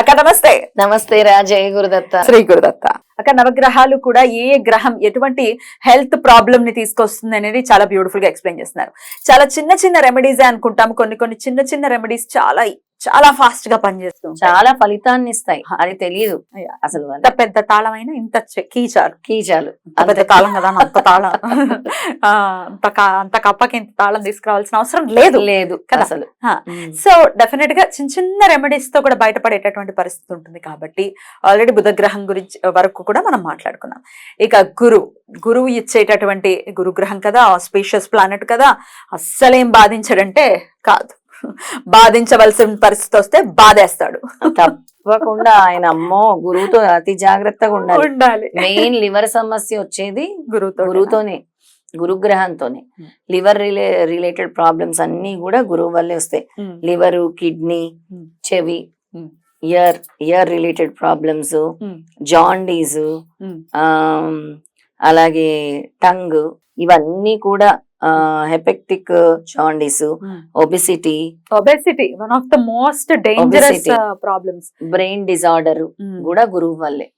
అక్క నమస్తే. నమస్తే రాజయ్య గురుదత్త. శ్రీ గురుదత్త. అక్క నవగ్రహాలు కూడా ఏ ఏ గ్రహం ఎటువంటి హెల్త్ ప్రాబ్లమ్ని తీసుకొస్తుంది అనేది చాలా బ్యూటిఫుల్గా ఎక్స్ప్లెయిన్ చేస్తున్నారు. చాలా చిన్న చిన్న రెమెడీస్ అనుకుంటాం కొన్ని కొన్ని చిన్న చిన్న రెమెడీస్ చాలా చాలా ఫాస్ట్గా పనిచేస్తుంది చాలా ఫలితాన్ని ఇస్తాయి. అది తెలియదు అసలు అంత పెద్ద తాళమైన ఇంత చె- కీచారు కీచాలు అంత పెద్ద తాళం కదా అంత తాళం. అంత అంత కప్పకి ఇంత తాళం తీసుకురావాల్సిన అవసరం లేదు. లేదు కదా? అసలు. సో డెఫినెట్గా చిన్న చిన్న రెమెడీస్తో కూడా బయటపడేటటువంటి పరిస్థితి ఉంటుంది కాబట్టి ఆల్రెడీ బుధగ్రహం గురించి వరకు కూడా మనం మాట్లాడుకున్నాం. ఇక గురు గురువు ఇచ్చేటటువంటి గురుగ్రహం కదా ఆస్పీషియస్ ప్లానెట్ కదా అస్సలేం బాధించడంటే కాదు. బాధించవలసిన పరిస్థితి వస్తే బాధేస్తాడు. తప్పకుండా ఆయన అమ్మో గురువుతో అతి జాగ్రత్తగా ఉండాలి. ఉండాలి. మెయిన్ లివర్ సమస్య వచ్చేది గురువుతో గురువుతోనే గురుగ్రహంతోనే. లివర్ రిలే రిలేటెడ్ ప్రాబ్లమ్స్ అన్ని కూడా గురువు వల్లే వస్తాయి. Liver kidney. చెవి. Ear ear related problems jaundice అలాగే టంగ్ ఇవన్నీ కూడా hepatic jaundice obesity. Obesity one of the most dangerous. Problems brain disorder కూడా గురువు వల్లే.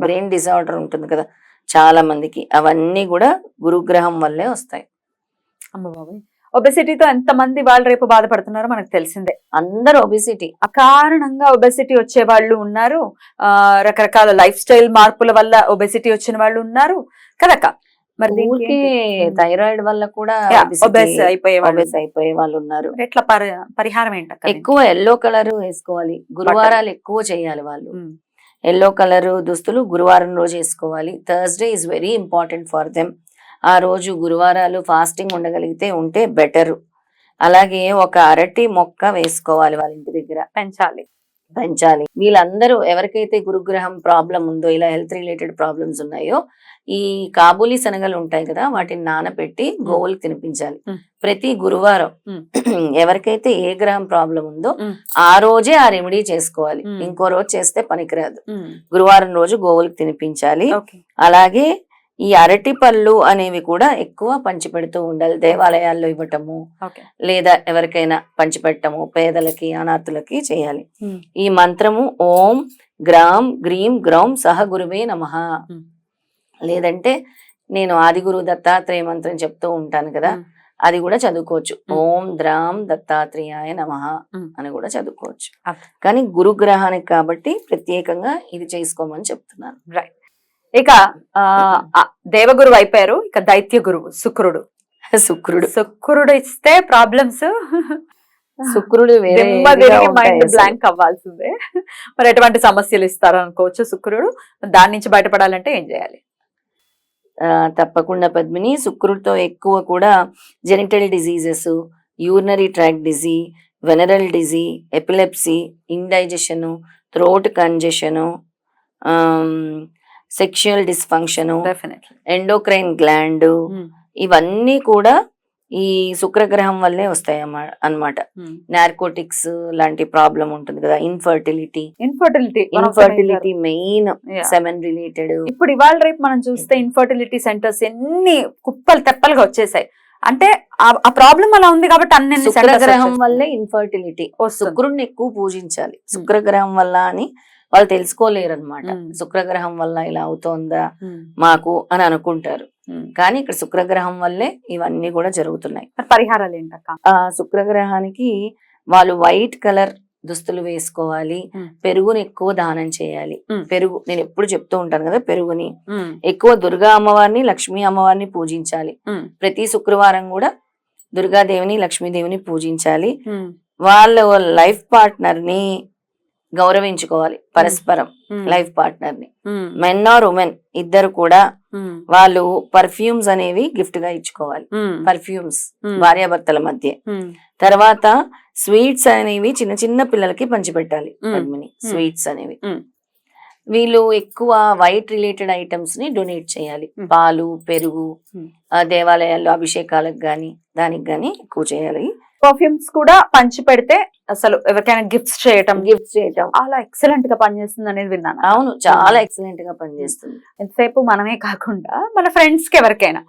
బ్రెయిన్ డిజార్డర్ ఉంటుంది కదా. చాలా మందికి అవన్నీ కూడా గురుగ్రహం వల్లే వస్తాయి. అమ్మ బాబాయ్. ఒబెసిటీతో ఎంత మంది వాళ్ళు రేపు బాధపడుతున్నారో మనకు తెలిసిందే. అందరు ఒబిసిటీ అకారణంగా ఒబెసిటీ వచ్చే వాళ్ళు ఉన్నారు. ఆ రకరకాల లైఫ్ స్టైల్ మార్పుల వల్ల ఒబెసిటీ వచ్చిన వాళ్ళు ఉన్నారు. కదక్క? మరి ఊరికే? థైరాయిడ్ వల్ల కూడా అయిపోయే వాళ్ళు. అయిపోయే వాళ్ళు ఉన్నారు. ఎట్లా పరి- పరిహారం ఏంటక్క ఎక్కువ ఎల్లో కలర్ వేసుకోవాలి. గురువారాలు ఎక్కువ చేయాలి వాళ్ళు. ఎల్లో కలర్ దుస్తులు గురువారం రోజు వేసుకోవాలి. Thursday is very important for them ఆ రోజు గురువారాలు ఫాస్టింగ్ ఉండగలిగితే ఉంటే బెటర్ అలాగే ఒక అరటి మొక్క వేసుకోవాలి వాళ్ళ ఇంటి దగ్గర. పెంచాలి. పెంచాలి వీళ్ళందరూ ఎవరికైతే గురుగ్రహం ప్రాబ్లం ఉందో ఇలా హెల్త్ రిలేటెడ్ ప్రాబ్లమ్స్ ఉన్నాయో ఈ కాబూలీ శనగలు ఉంటాయి కదా వాటిని నానబెట్టి గోవులకు తినిపించాలి. ప్రతి గురువారం. ఎవరికైతే ఏ గ్రహం ప్రాబ్లం ఉందో. ఆ రోజే ఆ రెమెడీ చేసుకోవాలి. ఇంకో రోజు చేస్తే పనికిరాదు గురువారం రోజు గోవులకు తినిపించాలి అలాగే ఈ అరటి పళ్ళు అనేవి కూడా ఎక్కువ పంచిపెడుతూ ఉండాలి దేవాలయాల్లో ఇవ్వటము లేదా ఎవరికైనా పంచిపెట్టము పేదలకి అనాథులకి చేయాలి ఈ మంత్రము ఓం గ్రామ్ గ్రీం గ్రౌం సహ గురువే నమ. లేదంటే నేను ఆది గురు దత్తాత్రేయ మంత్రం చెప్తూ ఉంటాను కదా. అది కూడా చదువుకోవచ్చు. ఓం ద్రాం దత్తాత్రేయాయ నమ. అని కూడా చదువుకోవచ్చు. కానీ గురుగ్రహానికి కాబట్టి ప్రత్యేకంగా ఇది చేసుకోమని చెప్తున్నాను ఇక దేవగురువు అయిపోయారు. ఇక దైత్య గురువు శుక్రుడు. శుక్రుడు. శుక్రుడు ఇస్తే ప్రాబ్లమ్స్. శుక్రుడు మైండ్. బ్లాంక్ అవ్వాల్సిందే. మరి ఎటువంటి సమస్యలు ఇస్తారు అనుకోవచ్చు శుక్రుడు. దాని నుంచి బయటపడాలంటే ఏం చేయాలి? ఆ, తప్పకుండా పద్మిని. శుక్రుడితో ఎక్కువ కూడా genital diseases urinary tract disease venereal disease epilepsy indigestion throat congestion sexual dysfunction endocrine gland ఇవన్నీ కూడా ఈ శుక్రగ్రహం వల్లే వస్తాయి అన్నమాట. నార్కోటిక్స్ లాంటి ప్రాబ్లం ఉంటుంది కదా infertility infertility infertility main semen related ఇప్పుడు ఇవాళ రేపు మనం చూస్తే ఇన్ఫర్టిలిటీ సెంటర్స్ ఎన్ని కుప్పలు తెప్పలుగా వచ్చేసాయి. అంటే ఆ- ప్రాబ్లం అలా ఉంది కాబట్టి అన్ని శుక్రగ్రహం వల్లే ఇన్ఫర్టిలిటీ శుక్రుడిని ఎక్కువ పూజించాలి. శుక్రగ్రహం వల్ల అని వాళ్ళు తెలుసుకోలేరు అనమాట. శుక్రగ్రహం వల్ల ఇలా అవుతోందా? మాకు అని అనుకుంటారు. కానీ ఇక్కడ శుక్రగ్రహం వల్లే ఇవన్నీ కూడా జరుగుతున్నాయి. పరిహారాలు ఏంటక్క? శుక్రగ్రహానికి వాళ్ళు వైట్ కలర్ దుస్తులు వేసుకోవాలి. పెరుగుని ఎక్కువ దానం చేయాలి. పెరుగు నేను ఎప్పుడు చెప్తూ ఉంటాను కదా పెరుగుని. ఎక్కువ దుర్గా అమ్మవారిని లక్ష్మీ అమ్మవారిని పూజించాలి. ప్రతి శుక్రవారం కూడా దుర్గాదేవిని లక్ష్మీదేవిని పూజించాలి. వాళ్ళ లైఫ్ పార్ట్నర్ని గౌరవించుకోవాలి పరస్పరం ఉమ్, లైఫ్ పార్ట్నర్ని మెన్ ఆర్ ఉమెన్ ఇద్దరు కూడా వాళ్ళు పర్ఫ్యూమ్స్ అనేవి గిఫ్ట్గా ఇచ్చుకోవాలి పర్ఫ్యూమ్స్ భార్యాభర్తల మధ్య. తర్వాత స్వీట్స్ అనేవి చిన్న చిన్న పిల్లలకి పంచిపెట్టాలి. పద్మిని. స్వీట్స్ అనేవి. వీళ్ళు ఎక్కువ వైట్ రిలేటెడ్ ఐటమ్స్ని డొనేట్ చేయాలి. పాలు పెరుగు దేవాలయాల్లో అభిషేకాలకు గాని దానికి గాని ఎక్కువ చేయాలి. పర్ఫ్యూమ్స్ కూడా పంచి పెడితే అసలు ఎవరికైనా గిఫ్ట్స్ చేయటం. గిఫ్ట్ చేయటం. చాలా ఎక్సలెంట్గా పనిచేస్తుంది అనేది విన్నాను. అవును చాలా ఎక్సలెంట్గా పనిచేస్తుంది. ఎంతసేపు మనమే కాకుండా మన ఫ్రెండ్స్కి ఎవరికైనా.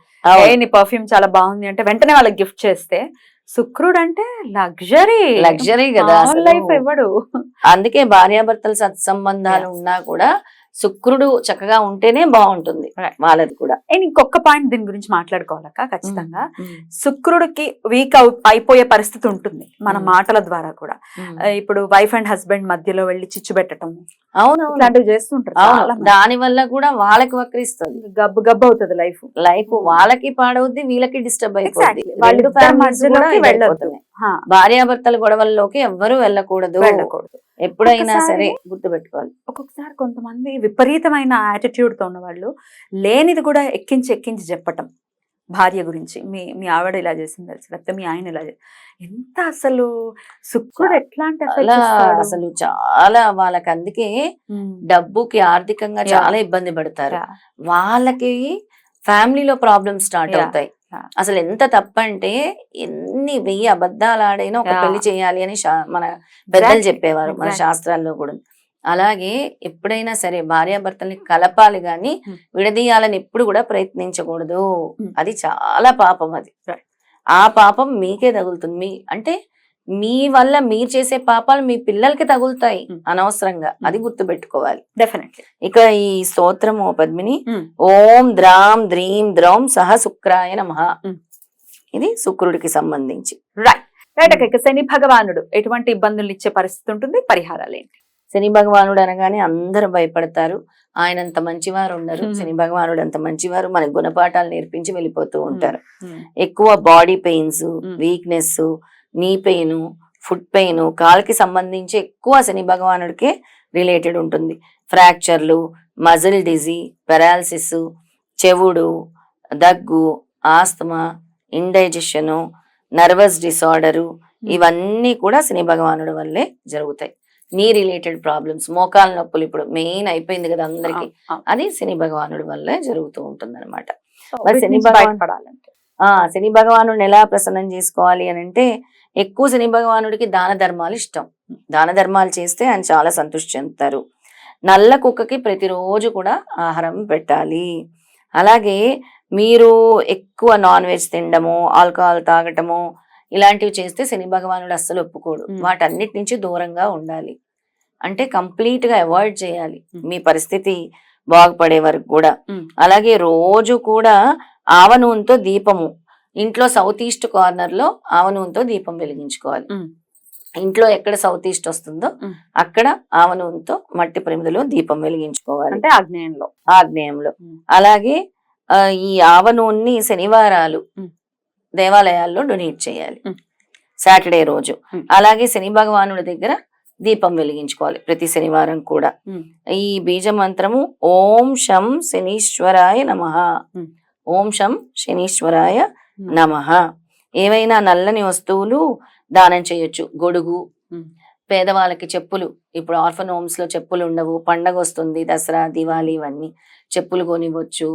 ఏ నీ పర్ఫ్యూమ్ చాలా బాగుంది అంటే వెంటనే వాళ్ళకి గిఫ్ట్ చేస్తే శుక్రుడు అంటే లగ్జరీ లగ్జరీ కదా. లైఫ్ ఇవ్వడు అందుకే భార్యాభర్తల సత్సంబంధాలు ఉన్నా కూడా శుక్రుడు చక్కగా ఉంటేనే బాగుంటుంది. వాళ్ళది కూడా. అండ్ ఇంకొక పాయింట్ దీని గురించి మాట్లాడుకోవాలక్క ఖచ్చితంగా. శుక్రుడికి వీక్ అయిపోయే పరిస్థితి ఉంటుంది మన. మాటల ద్వారా కూడా. ఇప్పుడు వైఫ్ అండ్ హస్బెండ్ మధ్యలో వెళ్ళి చిచ్చు పెట్టడం అవునవును. ఇట్లాంటివి చేస్తుంటారు అవును. దాని వల్ల కూడా వాళ్ళకి వక్రిస్తుంది. గబ్బు గబ్బు అవుతుంది లైఫ్ లైఫ్ వాళ్ళకి పాడవుద్ది వీళ్ళకి డిస్టర్బ్ అయిపోద్ది. Exactly. వాళ్ళిద్దరి భార్యాభర్తల గొడవల్లోకి ఎవ్వరూ వెళ్ళకూడదు వెళ్ళకూడదు ఎప్పుడైనా సరే గుర్తు పెట్టుకోవాలి ఒక్కొక్కసారి కొంతమంది విపరీతమైన యాటిట్యూడ్తో ఉన్న వాళ్ళు లేనిది కూడా ఎక్కించి ఎక్కించి చెప్పటం భార్య గురించి మీ మీ ఆవిడ ఇలా చేసింది తెలుసు లేకపోతే మీ ఆయన ఇలా చేసి ఎంత అసలు శుక్రుడు ఎట్లాంటి? అసలు చాలా వాళ్ళకి అందుకే. డబ్బుకి ఆర్థికంగా. చాలా ఇబ్బంది పడతారు. వాళ్ళకి ఫ్యామిలీలో ప్రాబ్లమ్స్ స్టార్ట్. అవుతాయి. అసలు ఎంత తప్పంటే ఎన్ని వెయ్యి అబద్ధాలు ఆడైనా ఒక. పెళ్ళి చేయాలి అని మన పెద్దలు. చెప్పేవారు మన. శాస్త్రాల్లో కూడా అలాగే ఎప్పుడైనా సరే భార్యాభర్తల్ని కలపాలి గాని Hmm. విడదీయాలని ఎప్పుడు కూడా ప్రయత్నించకూడదు Hmm. అది చాలా పాపం అది. ఆ పాపం మీకే తగులుతుంది మీ అంటే మీ వల్ల మీరు చేసే పాపాలు మీ పిల్లలకి తగులుతాయి Hmm. అనవసరంగా అది గుర్తు పెట్టుకోవాలి డెఫినెట్లీ ఇక ఈ స్తోత్రము పద్మిని. ఓం ద్రాం ద్రీం ద్రౌం సహ శుక్రాయ నమః. ఇది శుక్రుడికి సంబంధించి. రైట్ రైట్ శని భగవానుడు ఎటువంటి ఇబ్బందులు ఇచ్చే పరిస్థితి ఉంటుంది? పరిహారాలు ఏంటి? శని భగవానుడు అనగానే అందరూ భయపడతారు. ఆయన అంత మంచివారు ఉండరు. Hmm. శని భగవానుడు అంత మంచివారు. మనకు గుణపాఠాలు నేర్పించి వెళ్ళిపోతూ ఉంటారు. ఉమ్. ఎక్కువ body pains Hmm. Weakness knee pain foot pain కాలుకి సంబంధించి ఎక్కువ శని భగవానుడికే రిలేటెడ్ ఉంటుంది. ఫ్రాక్చర్లు మజిల్ డిజీ పెరాలసిస్ చెవుడు దగ్గు ఆస్తమా ఇండైజెషను నర్వస్ డిసార్డరు ఇవన్నీ కూడా శని భగవానుడి వల్లే జరుగుతాయి. నీ రిలేటెడ్ ప్రాబ్లమ్స్ మోకాల నొప్పులు ఇప్పుడు మెయిన్ అయిపోయింది కదా అందరికి. అది శని భగవానుడి వల్లే జరుగుతూ ఉంటుంది అనమాట మరి శని భగవాన్- ఆ శని భగవానుడిని ఎలా ప్రసన్నం చేసుకోవాలి అని అంటే ఎక్కువ శని భగవానుడికి దాన ధర్మాలు ఇష్టం. దాన ధర్మాలు చేస్తే ఆయన చాలా సంతృష్టి చెందుతారు. నల్ల కుక్కకి ప్రతిరోజు కూడా ఆహారం పెట్టాలి. అలాగే మీరు ఎక్కువ నాన్ వెజ్ తినడము ఆల్కహాల్ తాగటము ఇలాంటివి చేస్తే శని భగవానుడు అస్సలు ఒప్పుకోడు. వాటన్నిటి నుంచి దూరంగా ఉండాలి అంటే కంప్లీట్గా అవాయిడ్ చేయాలి. మీ పరిస్థితి బాగుపడే వరకు కూడా. అలాగే రోజు కూడా ఆవ నూనెతో దీపము ఇంట్లో సౌత్ ఈస్ట్ కార్నర్లో ఆవ నూనెతో దీపం వెలిగించుకోవాలి. ఇంట్లో ఎక్కడ సౌత్ ఈస్ట్ వస్తుందో. అక్కడ ఆవ నూనెతో మట్టి ప్రమిదలో దీపం వెలిగించుకోవాలి అంటే ఆగ్నేయంలో ఆగ్నేయంలో. అలాగే ఈ ఆవ నూనెని శనివారాలు. దేవాలయాల్లో డొనేట్ చేయాలి. సాటర్డే రోజు. అలాగే శని భగవానుడి దగ్గర దీపం వెలిగించుకోవాలి ప్రతి శనివారం కూడా. ఈ బీజ మంత్రము ఓం శం శనీశ్వరాయ నమ. ఓం శం శనీశ్వరాయ. నమ ఏవైనా నల్లని వస్తువులు దానం చేయొచ్చు గొడుగు. పేదవాళ్ళకి చెప్పులు. ఇప్పుడు ఆర్ఫన్ హోమ్స్లో చెప్పులు ఉండవు పండగ వస్తుంది దసరా దివాళీ ఇవన్నీ. చెప్పులు కొనివ్వచ్చు.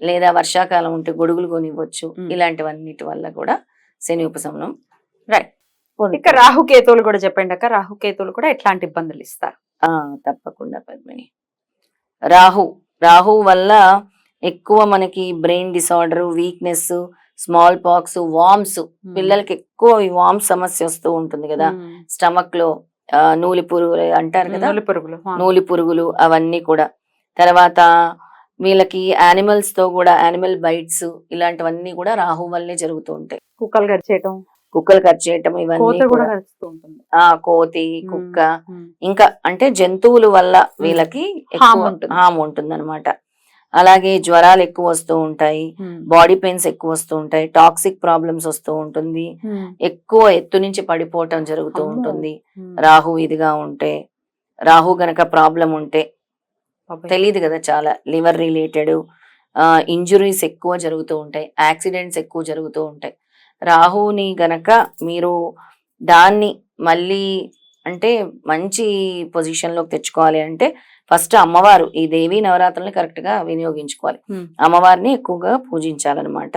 లేదా వర్షాకాలం ఉంటే గొడుగులు కొనివ్వచ్చు. ఇలాంటివన్నిటి వల్ల కూడా శని ఉపశమనం. పొందుతారు. ఇక రాహుకేతువులు కూడా చెప్పండి అక్క. రాహుకేతువులు కూడా ఎట్లాంటి ఇబ్బందులు ఇస్తారు? ఆ తప్పకుండా పద్మిని. రాహు. రాహు వల్ల ఎక్కువ మనకి brain disorder weakness smallpox worms. పిల్లలకి ఎక్కువ ఈ వామ్స్ సమస్య వస్తూ ఉంటుంది కదా. స్టమక్లో నూలి పురుగులు అంటారు కదా. నూలు పురుగులు. నూలి పురుగులు అవన్నీ కూడా. తర్వాత వీళ్ళకి యానిమల్స్తో కూడా యానిమల్ బైట్స్ ఇలాంటివన్నీ కూడా రాహు వల్లే జరుగుతూ ఉంటాయి. కుక్కలు గడిచేయటం కుక్కలు కట్ చేయటం ఇవన్నీ కూడా ఆ కోతి. కుక్క. ఇంకా అంటే జంతువుల వల్ల వీళ్ళకి. హామ్ ఉంటుంది. అనమాట అలాగే జ్వరాలు ఎక్కువ వస్తూ ఉంటాయి. బాడీ పెయిన్స్ ఎక్కువ వస్తూ ఉంటాయి టాక్సిక్ ప్రాబ్లమ్స్ వస్తూ ఉంటుంది ఉమ్. ఎక్కువ ఎత్తు నుంచి పడిపోవటం జరుగుతూ. ఉంటుంది ఉమ్. రాహు ఇదిగా ఉంటే రాహు గనక ప్రాబ్లం ఉంటే తెలియదు కదా చాలా లివర్ రిలేటెడ్ ఇంజురీస్ ఎక్కువ జరుగుతూ ఉంటాయి యాక్సిడెంట్స్ ఎక్కువ జరుగుతూ ఉంటాయి రాహుని గనక మీరు దాన్ని మళ్ళీ అంటే మంచి పొజిషన్లోకి తెచ్చుకోవాలి అంటే ఫస్ట్ అమ్మవారు ఈ దేవి నవరాత్రుల్ని కరెక్ట్గా వినియోగించుకోవాలి. అమ్మవారిని ఎక్కువగా పూజించాలన్నమాట.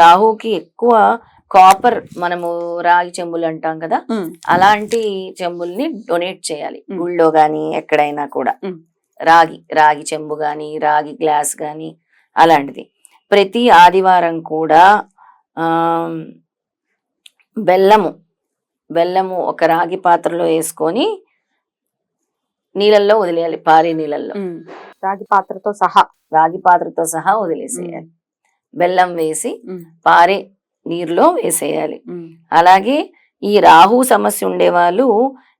రాహుకి ఎక్కువ కాపర్ మనము రాగి చెంబులు అంటాం కదా అలాంటి చెంబుల్ని డొనేట్ చేయాలి. గుళ్ళో గాని ఎక్కడైనా కూడా. రాగి రాగి చెంబు గాని రాగి గ్లాస్ గాని అలాంటిది. ప్రతి ఆదివారం కూడా ఆ బెల్లము బెల్లము ఒక రాగి పాత్రలో వేసుకొని నీళ్ళల్లో వదిలేయాలి పారే నీళ్ళల్లో. రాగి పాత్రతో సహా. రాగి పాత్రతో సహా వదిలేసేయాలి. బెల్లం వేసి పారే నీరులో వేసేయాలి. అలాగే ఈ రాహు సమస్య ఉండేవాళ్ళు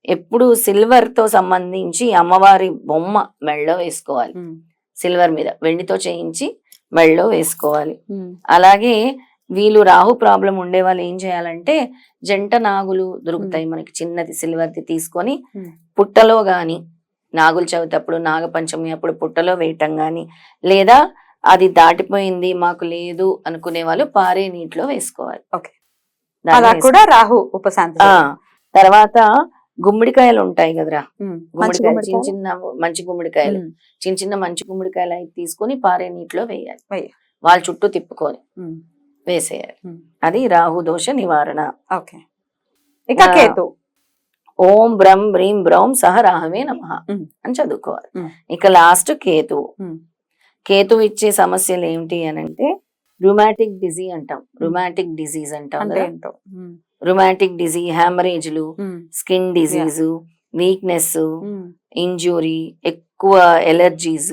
ఎప్పుడు సిల్వర్తో సంబంధించి అమ్మవారి బొమ్మ మెళ్ళో వేసుకోవాలి. సిల్వర్ మీద వెండితో చేయించి మెళ్ళో వేసుకోవాలి. అలాగే వీళ్ళు రాహు ప్రాబ్లం ఉండే వాళ్ళు ఏం చేయాలంటే జంట నాగులు దొరుకుతాయి మనకి చిన్నది సిల్వర్ది తీసుకొని. పుట్టలో గాని నాగుల చవితి అప్పుడు నాగపంచమి అప్పుడు పుట్టలో వేయటం గాని లేదా అది దాటిపోయింది మాకు లేదు అనుకునే వాళ్ళు పారే నీటిలో వేసుకోవాలి. కూడా రాహు ఉపశాంతి తర్వాత గుమ్మడికాయలు ఉంటాయి కదరా? గుమ్మడికాయలు చిన్న. చిన్న మంచి గుమ్మడికాయలు. చిన్న చిన్న మంచి గుమ్మడికాయలు అవి తీసుకొని పారే నీటిలో వేయాలి. వాళ్ళ చుట్టూ తిప్పుకొని. వేసేయాలి. ఉమ్. అది రాహు దోష నివారణ. ఓకే. ఇక కేతు. ఓం బ్రం బ్రీం బ్రౌం సహ రాహవే నమ ఉమ్. అని చదువుకోవాలి. ఉమ్. ఇక లాస్ట్ కేతు. కేతు ఇచ్చే సమస్యలు ఏమిటి అని అంటే రుమాటిక్ డిజీ అంటాం. రుమాటిక్ డిజీజ్ అంటాం రుమాటిక్ డిజీ హ్యామరేజ్లు స్కిన్ డిజీజ్ వీక్నెస్ ఇంజురీ ఎక్కువ ఎలర్జీస్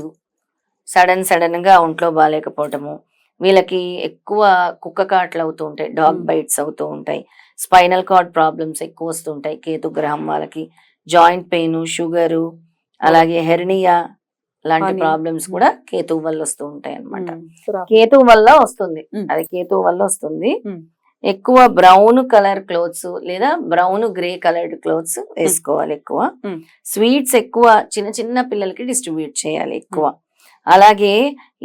సడన్ సడన్గా ఒంట్లో బాగాలేకపోవటము వీళ్ళకి ఎక్కువ కుక్క కాట్లు అవుతూ ఉంటాయి డాగ్. బైట్స్ అవుతూ ఉంటాయి స్పైనల్ కార్డ్ ప్రాబ్లమ్స్ ఎక్కువ వస్తుంటాయి కేతు గ్రహం వాళ్ళకి జాయింట్ పెయిన్ షుగరు అలాగే హెర్నియా లాంటి. ప్రాబ్లమ్స్ కూడా కేతు వల్ల వస్తూ ఉంటాయి అన్నమాట ఉమ్, రాహు. కేతు వల్ల వస్తుంది. అది కేతు వల్ల వస్తుంది. ఎక్కువ బ్రౌన్ కలర్ క్లోత్స్ లేదా బ్రౌన్ గ్రే కలర్డ్ క్లోత్స్ వేసుకోవాలి ఎక్కువ. స్వీట్స్ ఎక్కువ చిన్న చిన్న పిల్లలకి డిస్ట్రిబ్యూట్ చేయాలి ఎక్కువ అలాగే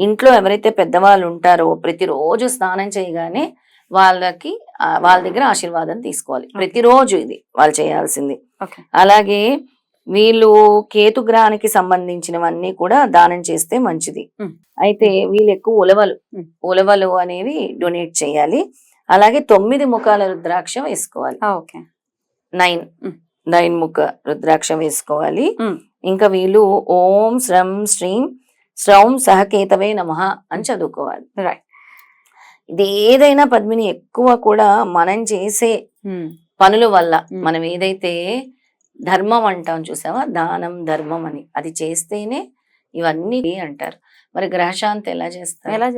ఇంట్లో ఎవరైతే పెద్దవాళ్ళు ఉంటారో ప్రతిరోజు స్నానం చేయగానే వాళ్ళకి వాళ్ళ దగ్గర ఆశీర్వాదం తీసుకోవాలి. ప్రతిరోజు ఇది వాళ్ళు చేయాల్సింది. అలాగే వీళ్ళు కేతు గ్రహానికి సంబంధించినవన్నీ కూడా దానం చేస్తే మంచిది. అయితే వీళ్ళు ఎక్కువ ఉలవలు. ఉలవలు అనేవి డొనేట్ చేయాలి. అలాగే తొమ్మిది ముఖాల రుద్రాక్ష వేసుకోవాలి. నైన్. నైన్ ముఖ రుద్రాక్ష వేసుకోవాలి. ఇంకా వీళ్ళు ఓం శ్రం శ్రీం శ్రౌం సహకేతవే నమ అని చదువుకోవాలి. రైట్ ఇది ఏదైనా పద్మిని ఎక్కువ కూడా మనం చేసే ఉమ్, పనుల వల్ల మ్. మనం ఏదైతే ధర్మం అంటాం చూసావా? దానం ధర్మం అని. అది చేస్తేనే ఇవన్నీ అంటారు. మరి గ్రహశాంతి ఎలా చేస్తారు? ఎలా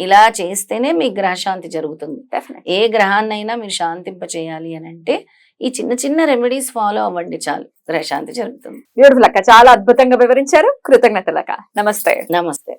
ఇలా చేస్తేనే మీ గ్రహశాంతి జరుగుతుంది. ఏ గ్రహాన్నైనా మీరు శాంతింప చేయాలి అని అంటే ఈ చిన్న చిన్న రెమెడీస్ ఫాలో అవ్వండి చాలు. గ్రహశాంతి జరుగుతుంది. బ్యూటిఫుల్ అక్క. చాలా అద్భుతంగా వివరించారు. కృతజ్ఞతలు అక్క. నమస్తే. నమస్తే.